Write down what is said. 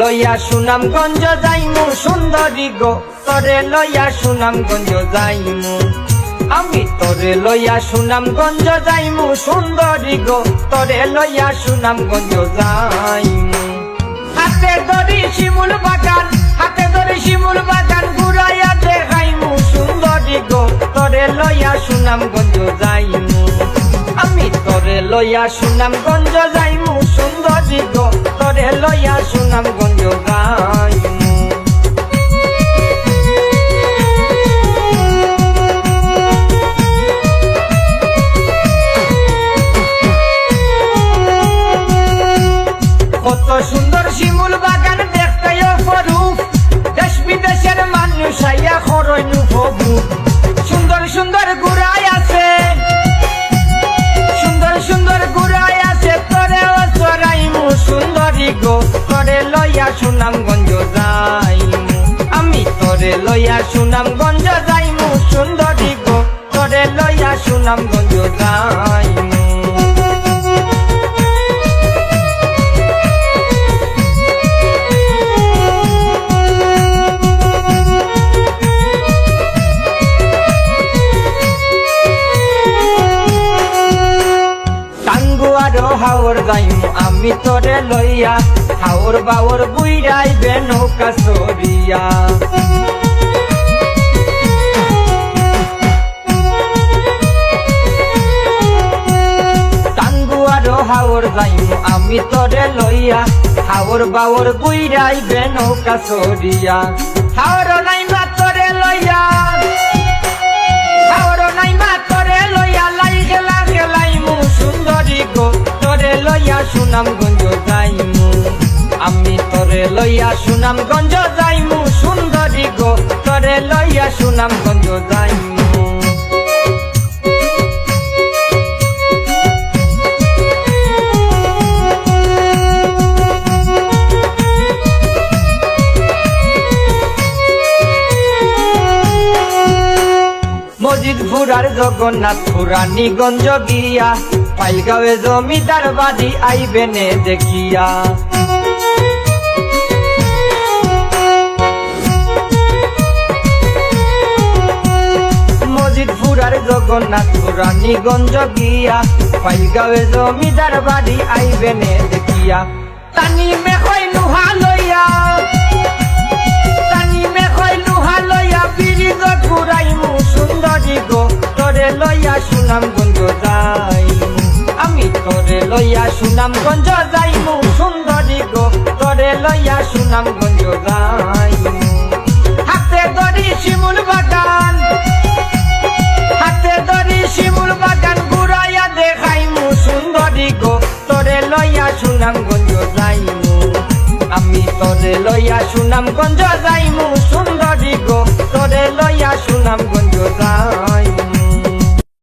লইয়া সুনামগঞ্জ যাইমু, সুন্দরী গো, তরে লইয়া সুনামগঞ্জ যাইমু। আমি তরে লইয়া সুনামগঞ্জ যাইমু, সুন্দরী গো, তরে লইয়া সুনামগঞ্জ যাইমু। হাতে ধরি শিমুল বাগান, হাতে ধরি শিমুল বাগান ঘুরাইয়া লইয়া সুনামগঞ্জ যাইমু সুন্দরী গো তরে লইয়া সুনামগঞ্জ যাইমু। কত সুন্দর তরে লইয়া সুনামগঞ্জ যাইমু। আমি তরে লইয়া সুনামগঞ্জ যাইমু, সুন্দরী গো, তরে লইয়া সুনামগঞ্জ যাইমু। হাওর যাইমু আমি তোরে লইয়া, হাওর বাওর বুইরাইবে নৌকা সরিয়া হাওর যাইমু আমি তোরে লইয়া, হাওর বাওর বুইরাইবে নৌকা সরিয়া হাওর লইয়া সুনামগঞ্জ যাইমু। আমি তোরে লইয়া সুনামগঞ্জ যাইমু, সুন্দরী গো, তোরে লইয়া সুনামগঞ্জ যাইমু। মজিদ ফুরার জগন্নাথ পুরানীগঞ্জ গিয়া পাইলগাঁওয়ে জমিদার বাড়ি আইবেনে দেখিয়া। ফুরার জগন্নাথ পুরানীগঞ্জ গিয়া পাইলগাঁওয়ে জমিদার বাড়ি আইবেনে দেখিয়া। টানি মেখই নুহা লইয়া। তোরে লইয়া সুনামগঞ্জ যাইমু। সুন্দরী গো, তোরে লইয়া সুনামগঞ্জ যাইমু। হাতে ধরি শিমুল বাগান। হাতে ধরি শিমুল বাগান ঘুরাইয়া দেখাইমু। সুন্দরী গো, তোরে লইয়া সুনামগঞ্জ যাইমু। আমি তোরে লইয়া সুনামগঞ্জ যাইমু। সুন্দরী গো, তোরে লইয়া সুনামগঞ্জ যাইমু।